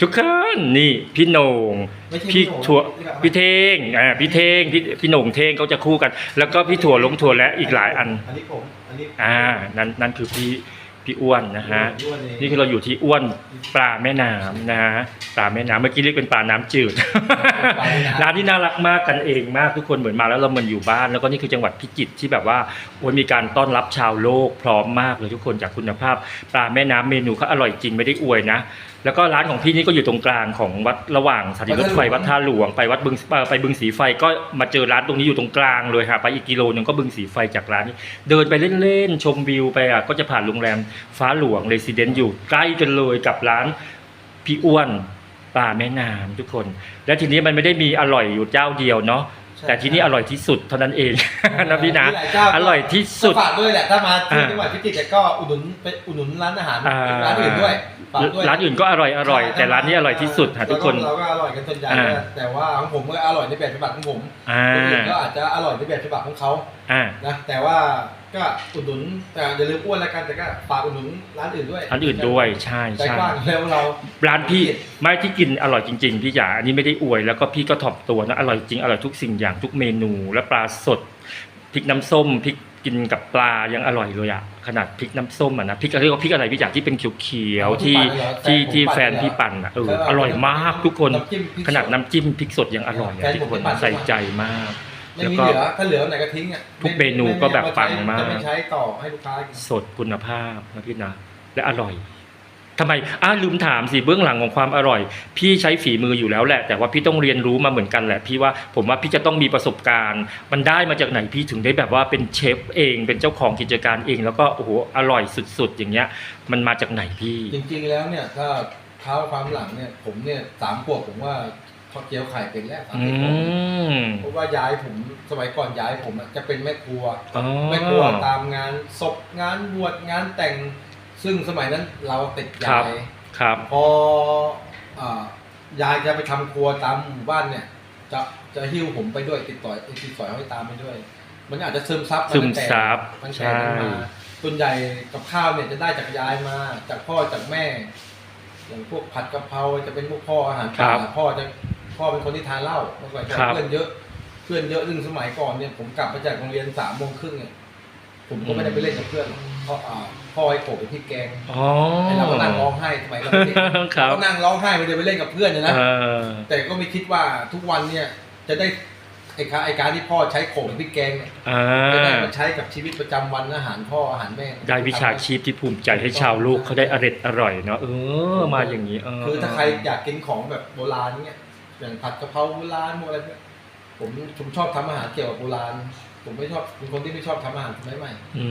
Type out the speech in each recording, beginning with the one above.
ทุกคนนี่พี่โหนงไม่ใช่พี่โหน่งถั่วนี่แบบพี่เทงอ่าพี่เทงพี่พี่โหนงเทงเขาจะคู่กัน แล้วก็พี่ถั่วลงถั่วและอีกหลายอัน อันนี้ผมอันนี้อ่านั่นนั่นคือพี่พี่อ้วนนะฮะอ้วนเองนี่คือเราอยู่ที่อ้วนปลาแม่น้ำนะฮะปลาแม่น้ำเมื่อกี้เรียกเป็นปลาน้ำจืด ร้านที่น่ารักมากกันเองมากทุกคนเหมือนมาแล้วเราเหมือนอยู่บ้าน แล้วก็นี่คือจังหวัดพิจิตรที่แบบว่าโอ้ยมีการต้อนรับชาวโลกพร้อมมากเลยทุกคนจากคุณภาพ ปลาแม่น้ำเมนูเขาอร่อยจริงไม่ได้อวยนะ แล้วก็ร้านของพี่นี่ก็อยู่ตรงกลางของวัดระหว่างสถานีรถไฟวัดท่าหลวงไปวัดบึงเอ่อไปบึงสีไฟก็มาเจอร้านตรงนี้อยู่ตรงกลางเลยค่ะไปอีกกิโลนึงก็บึงสีไฟจากร้านนี้เดินไปเล่นๆชมวิวไปอะก็จะผ่านโรงแรมฟ้าหลวงเรสซิเดนต์อยู่ใกล้กันเลยกับร้านพี่อ้วนปลาแม่น้ำทุกคน และทีนี้มันไม่ได้มีอร่อยอยู่เจ้าเดียวเนาะใช่ แต่ที่นี่อร่อยที่สุดเท่านั้นเองนะพี่นะมีหลายเจ้าอร่อยที่สุดก็ฝากด้วยแหละถ้ามาที่อ่าจังหวัดพิจิตรก็อุดหนุนไปอุดหนุนร้านอาหารอ่าร้านอื่นด้วยฝากด้วยร้านอื่นก็อร่อยอร่อยแต่ร้านนี้อร่อยที่สุดค่ะทุกคนเราก็อร่อยกันส่วนใหญ่อ่าแต่ว่าของผมก็อร่อยในแบบฉบับของผมอ่าคนอื่นก็อาจจะอร่อยในแบบฉบับของเขาอ่านะแต่ว่า ก็อุดหนุนแต่อย่าลืมอ้วนแล้วกันแต่ก็ฝากอุดหนุนร้านอื่นด้วยร้านอื่นด้วยใช่ใจใช่กว้างแล้วเรา ร้านพี่ไม่ที่กินอร่อยจริง ๆ พี่จ๋าอันนี้ไม่ได้อวยแล้วก็พี่ก็ถ่อมตัวนะอร่อยจริงอร่อยทุกสิ่งอย่างทุกเมนูและปลาสดพริกน้ำส้มพริกกินกับปลายังอร่อยเลยอะขนาดพริกน้ำส้มอะนะพริกเรียกว่าพริกอะไรพี่จ๋าที่เป็นเขียวๆที่ที่ที่แฟนพี่ปั่นอะเอออร่อยมากทุกคนำจิ้มพริกขนาดสน้ำจิ้มพริกสดยังอร่อยอะแฟนทุผกมคนไม่ปั่นใส่ใจมาก ไม่แล้วมีก็เหลือถ้าเหลือไหนก็ทิ้งอะทุกเมนูก็แบบปังมากจะไม่ใช้ต่อให้ลูกค้ากินสดคุณภาพนะพี่นะและอร่อยทำไมอ้าลืมถามสิเบื้องหลังของความอร่อย พี่ใช้ฝีมืออยู่แล้วแหละ แต่ว่าพี่ต้องเรียนรู้มาเหมือนกันแหละ พี่ว่าผมว่าพี่จะต้องมีประสบการณ์ มันได้มาจากไหนพี่ถึงได้แบบว่าเป็นเชฟเอง เป็นเจ้าของกิจการเอง แล้วก็โอ้โหอร่อยสุด ๆ อย่างเงี้ย มันมาจากไหนพี่ จริง ๆ แล้วเนี่ยถ้าเท้าความหลังเนี่ยผมเนี่ยสามขวบผมว่า ทอดเกี๊ยวไข่เป็นแล้วสามอืสิบขวบมเพราะว่าย้ายผมสมัยก่อนย้ายผมอะจะเป็นแม่ครัวอ๋อแม่ครัวตามงานศพงานบวชงานแต่ง ซึ่งสมัยนั้นเราติดครัยาบยครับพออ่ายายจะไปทำครัวตามหมู่บ้านเนี่ย จะจะหิ้วผมไปด้วยติดต่อติดต่อยให้ตามไปด้วย มันอาจจะซึมซับาซึมตั้งแต่ ซับตั้งแต่ใช่ นั้นมาส่วนใหญ่กับข้าวเนี่ยจะได้จากยายมา จากพ่อจากแม่ อย่างพวกผัดกะเพราจะเป็นพวกพ่ออาหารป่าพ่อจะ พ่อเป็นคนที่ทานเหล้าเมื่อก่อนเพื่อนเยอะเพื่อนเยอะซึ่งสมัยก่อนเนี่ยผมกลับมาจากโรงเรียนสามโมงครึ่งเนี่ยผมก็ไม่ได้ไปเล่นกับเพื่อนเพราะอ่าพ่อให้โขกเป็นพริกแกงอ๋อ ไอ้เราก็นั่งร้องไห้สมัยเราเด็กครับ ก็นั่งร้องไห้ไม่ได้ไปเล่นกับเพื่อนเนี่ยนะ เออ แต่ก็ไม่คิดว่าทุกวันเนี่ยจะได้ไอ้การไอ้การที่พ่อใช้โขกเป็นพริกแกงเนี่ยอ่าจะได้มาใช้กับชีวิตประจำวันอาหารพ่ออาหารแม่ได้วิชาชีพที่ภูมิใจให้ชาวโลกเขาได้อร่อยอร่อยเนาะเออ มาอย่างนี้เออ คือถ้าใครอยากกินของแบบโบราณเนี่ย อย่างผัดกะเพราโบราณพวกอะไรเนี่ยผมผมชอบทำอาหารเกี่ยวกับโบราณ ผมไม่ชอบเป็นคนที่ไม่ชอบทำอาหารสมัยใหม่อื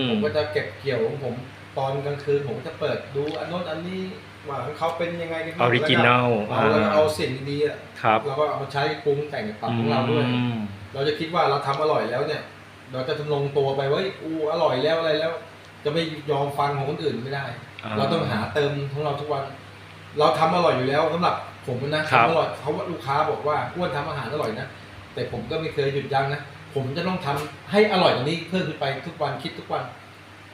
มผมก็จะเก็บเกี่ยวของผมตอนกลางคืนผมก็จะเปิดดูอันโน้นอันนี้ว่าของเขาเป็นยังไงกันออริจินัลเอาแล้วก็เอาสิ่งดีๆอะครับเราก็เอามาใช้ปรุงแต่งปรับของเราด้วย อืมเราจะคิดว่าเราทำอร่อยแล้วเนี่ย เราจะทำลงตัวไปว่าอูอร่อยแล้วอะไรแล้ว จะไม่ยอมฟังของคนอื่นไม่ได้ เราต้องหาเติมของเราทุกวัน เราทำอร่อยอยู่แล้วสำหรับ ผมนะทำอร่อยเขาว่าลูกค้าบอกว่าอ้วนทำอาหารอร่อยนะแต่ผมก็ไม่เคยหยุดยั้งนะผมจะต้องทำให้อร่อยกว่านี้เพิ่มขึ้นไปทุกวันคิดทุกวัน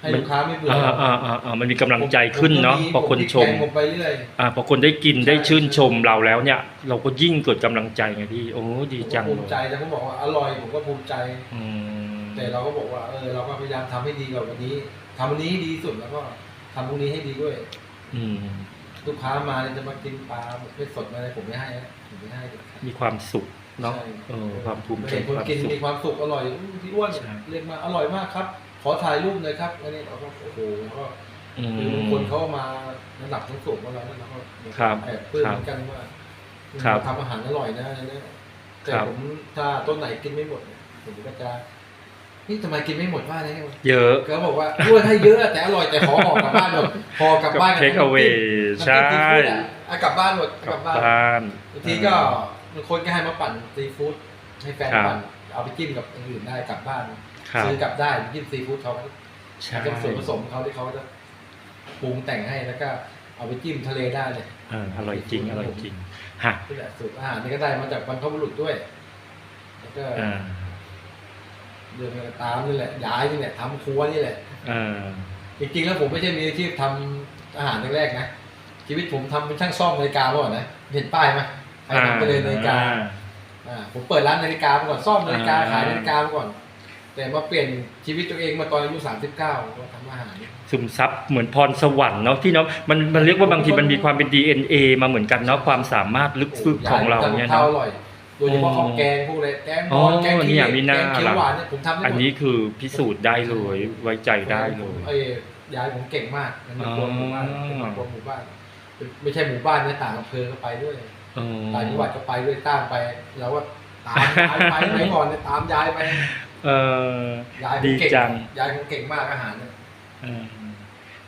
ให้ลูกค้าไม่เบื่ออ่าอ่าอ่าอ่ามันมีกำลังใจขึ้นเนาะผมพอคนชมผพลิกแกงผมไปเรื่อยอ่าพอคนได้กินใช่ได้ชื่นชมเราแล้วเนี่ย เราก็ยิ่งเกิดกำลังใจไงพี่โอ้ดีผมจัก็งภูเลมิใจยแต่ผมบอกว่าอร่อยผมก็ภูมิใจอืมแต่เราก็บอกว่าเออเราก็พยายามทำให้ดีกว่าวันนี้ทำวันนี้ให้ดีที่สุดแล้วก็ทำพรุ่งนี้ให้ดีด้วย อืม ลูกค้ามาเนี่ยจะมากินปลาไม่สดมาอะไรผมไม่ให้นะผมไม่ให้เด็ดขาด มีความสุขเนาะใช่ เออความภูมิใจเห็นคนความกินสุขมีความสุขอร่อยอู้พี่อ้วนใช่เรียกมาอร่อยมากครับ ขอถ่ายรูปหน่อยครับอันนี้เราก็โอ้โหแล้วก็ อืคือบางมคนเขามาระดับสูงๆกว่าเราเนี่ยเราก็ครับแอบปลื้มครับเหมือนกันว่าครับทำอาหารอร่อยนะอะไรเนี่ยแต่ครับ ผมถ้าต้นไหนกินไม่หมดเนี่ยผมก็จะ นี่ทำไมกินไม่หมดว่าอะไรเนี่ยเยอะเขาบอกว่าอ้วนให้เยอะแต่อร่อยแต่ขอออกกลับบ้านหมดพอกลับกับบ้านเทคเอาเวใช่น้ำจิ้มซีฟู้ดอะเอากลับบ้านหมดกกลัลับบบ้านบ้านบางทีก็บางคนก็ให้มาปั่นซีฟู้ดให้แฟนครับปั่นเอาไปจิ้มกับอย่างอื่นได้กลับบ้านครับซื้อกลับได้จิ้มซีฟู้ดเขาใช่จะส่วนผสมเขาที่เขาจะปรุงแต่งให้แล้วก็เอาไปจิ้มทะเลได้เลยเอออร่อยจริงอร่อยจริงฮะนี่แหละสูตรอาหารนี่ก็ได้มาจากบรรพบุรุษด้วยแล้วก็ อ่าเดินมาตามนี่แหละย้ายนี่แหละทำครัวนี่แหละเออจริงๆแล้วผมไม่ใช่มีอาชีพทำอาหารแรกๆนะชีวิตผมทำเป็นช่างซ่อมนาฬิกาเมื่อก่อนนะเห็นป้ายไหมใครทำไปเลยนาฬิกา อ่าผมเปิดร้านนาฬิกามาก่อนซ่อมนาฬิกาอ่าขายนาฬิกามาก่อน แต่มาเปลี่ยนชีวิตตัวเองมาตอนอายุ 39ก็ทำอาหาร ซึมซับเหมือนพรสวรรค์เนาะที่เนาะมันมันเรียกว่าบางทีมันมีความเป็น DNA มาเหมือนกันเนาะความสามารถลึกซึ้งของเราเนี่ยข้าวเนาะอร่อย โดยเฉพาะอ๋อข้าวแกงพวกอะไรแกงอ๋บออลแกงเนี่ขี้ยมีหน้าแกงเขียวหวานเนี่ยผมทำได้หมดอันนี้คือพิสูจน์ได้เลยไว้ใจได้เลยไอ้ยายผมเก่งมากมันมีตัวหมู่บ้านอ๋อเป็นครอบครัวหมู่บ้านไม่ใช่หมู่บ้านเนี่ยต่างอำเภอก็ไปด้วยเออต่างจังหวัดก็ไปด้วยตั้งไปเราก็ตามยายไปไหนก่อนเนี่ยตามยายไปเออยายผมดีเก่งจังยายผมเก่งมากอาหารเนี่ย เออ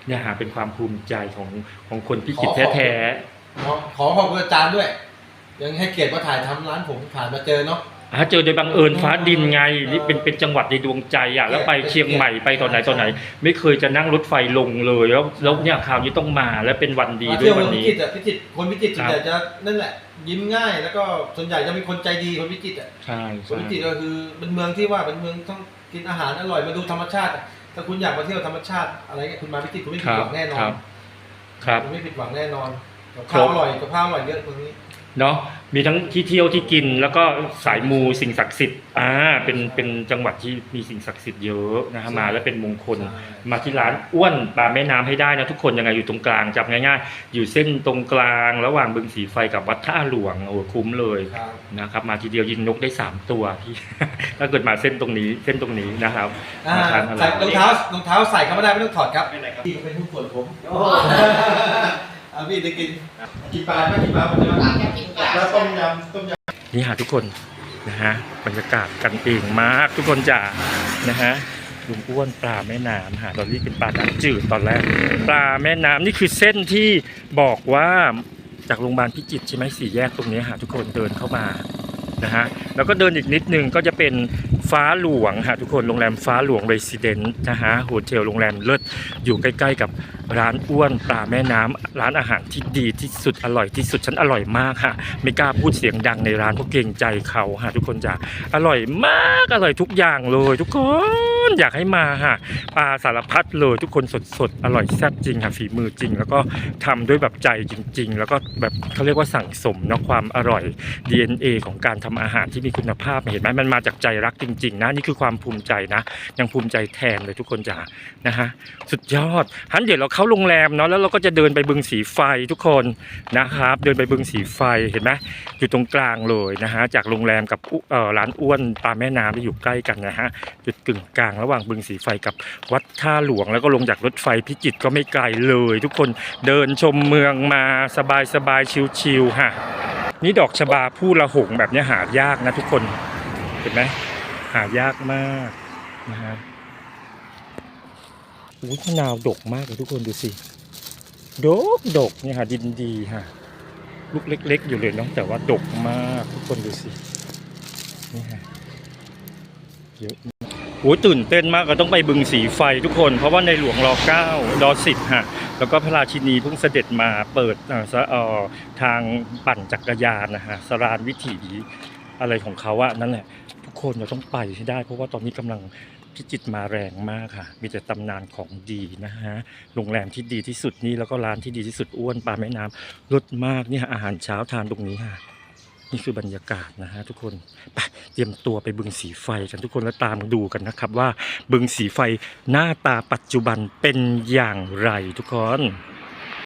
เนี่ยหาเป็นความภูมิใจของของคนพิจิตรขอขอบ แท้ขอขอขอบคุณอาจารย์ด้วย ยังให้เกียรติมาถ่ายทำร้านผมผ่านมาเจอเนาะๆอะเจอโดยบังเอิญฟ้าดินไงนี่เป็นเป็นจังหวัดในดวงใจอะแล้วไปเชียงใหม่ไปตอนไหนตอนไหน ไม่เคยจะนั่งรถไฟลงเลย แล้วแล้วเนี่ยคราวนี้ต้องมาและเป็นวันดีมาด้วเที่ยยววัเมืนองพินี้ จิตรอะพิจิตรคนพิจิตรครัส่บวนใหญ่จะนั่นแหละ ยิ้มง่าย แล้วก็ส่วนใหญ่จะเป็นคนใจดีคนพิจิตรอะใช่คนใช่พิจิตรก็คือเป็นเมืองที่ว่าเป็นเมืองต้องกินอาหารอร่อยมาดูธรรมชาติอะถ้าคุณอยากมาเที่ยวธรรมชาติอะไรเงี้ยคุณมาพิจิตรคุณไม่คผิดรับหวังแน่นอคนรับ ครับ คุณไม่ผิดหวังแน่นอนกับครข้าวบอร่อยกับข้าวอร่อยเยอะตรงนี้ เนาะมีทั้งที่เที่ยวที่กิน แล้วก็สายมูสิ่งศักดิ์สิทธิ์อ่าเป็นเป็นจังหวัดที่มีสิ่งศักดิ์สิทธิ์เยอะนะฮะมาแล้วเป็นมงคลใช่มาที่ร้านอ้วนปลาแม่น้ำให้ได้นะทุกคนยังไงอยู่ตรงกลางจับง่ายๆ อยู่เส้นตรงกลาง ระหว่างบึงสีไฟกับวัดท่าหลวงโอ้โหคุ้มเลยครับนะครับ มาทีเดียวยิงนกได้สามตัวพี่ ถ้าเกิดมาเส้นตรงนี้เส้นตรงนี้นะครับอ่ามาทานอะไร ใส่รองเท้ารองเท้าใส่เข้าไม่ได้ไม่ต้องถอดครับพี่เป็นผู้ป่วยผมอ่า พี่จะกิน กินปลาไหมกินปลาผมจะมาแล้วต้มยำต้มยำนี่ฮะทุกคนนะฮะบรรยากาศกันเองมากทุกคนจ๋านะฮะลุงอ้วนปลาแม่น้ำฮะตอนนี้เป็นปลาน้ำจืดตอนแรก ปลาแม่น้ำนี่คือเส้นที่บอกว่าจากโรงพยาบาลพิจิตรใช่ไหมสี่แยกตรงนี้ฮะทุกคนเดินเข้ามานะฮะแล้วก็เดินอีกนิดนึงก็จะเป็นฟ้าหลวงฮะทุกคนโรงแรมฟ้าหลวงเรสซิเดนต์นะฮะโฮเทลโรงแรมเลิศอยู่ใกล้ ๆ กับ ร้านอ้วนปลาแม่น้ำร้านอาหารที่ดีที่สุดอร่อยที่สุดฉันอร่อยมากฮะไม่กล้าพูดเสียงดังในร้านเพราะเกรงใจเขาฮะทุกคนจ๋าอร่อยมากอร่อยทุกอย่างเลยทุกคน อยากให้มาฮะปลาสารพัดเลยทุกคนสดๆอร่อยแซ่บจริงค่ะฝีมือจริง แล้วก็ทำด้วยแบบใจจริง ๆ แล้วก็แบบเขาเรียกว่าสั่งสมเนาะความอร่อย DNA ของการทำอาหารที่มีคุณภาพเห็นไหมมันมาจากใจรักจริง ๆ นะนี่คือความภูมิใจนะ ยังภูมิใจแทนเลยทุกคนจ๋านะฮะสุดยอดฮันเดี๋ยวเราเข้าโรงแรมเนาะแล้วเราก็จะเดินไปบึงสีไฟทุกคนนะครับ เดินไปบึงสีไฟเห็นไหมอยู่ตรงกลางเลยนะฮะจากโรงแรมกับร้านอ้วนปลาแม่น้ำที่อยู่ใกล้กันนะฮะจุดกึ่งกลางระหว่างบึงสีไฟกับวัดท่าหลวง แล้วก็ลงจากรถไฟพิจิตรก็ไม่ไกลเลย ทุกคนเดินชมเมืองมาสบายสบายๆชิวๆฮะนี่ดอกชบาผู้ละหงแบบนี้หายากนะทุกคนเห็นไหมหายากมากนะฮะอุ้ยมะนาวดกมากเลยทุกคนดูสิดกดกเนี่ยฮะดินดีฮะลูกเล็ก ๆ อยู่เลยเนาะแต่ว่าดกมากทุกคนดูสินี่ฮะเยอะ อ้ยตื่นเต้นมากก็ต้องไปบึงสีไฟทุกคน เพราะว่าในหลวงรอเก้ารอสิบฮะแล้วก็พระราชินีเพิ่งเสด็จมาเปิดอ่อสออทางปั่นจักรยานนะฮะสรานวิถีอะไรของเขาอะนั่นแหละ ทุกคนเราต้องไปให้ได้ เพราะว่าตอนนี้กำลังพิจิตมาแรงมากค่ะ มีแต่ตำนานของดีนะฮะ โรงแรมที่ดีที่สุดนี่แล้วก็ร้านที่ดีที่สุดอ้วนปลาแม่น้ำรสมากเนี่ยอาหารเช้าทานตรงนี้ค่ะ นี่คือบรรยากาศนะฮะทุกคนไปเตรียมตัวไปบึงสีไฟกันทุกคนแล้วตามดูกันนะครับว่าบึงสีไฟหน้าตาปัจจุบันเป็นอย่างไรทุกคน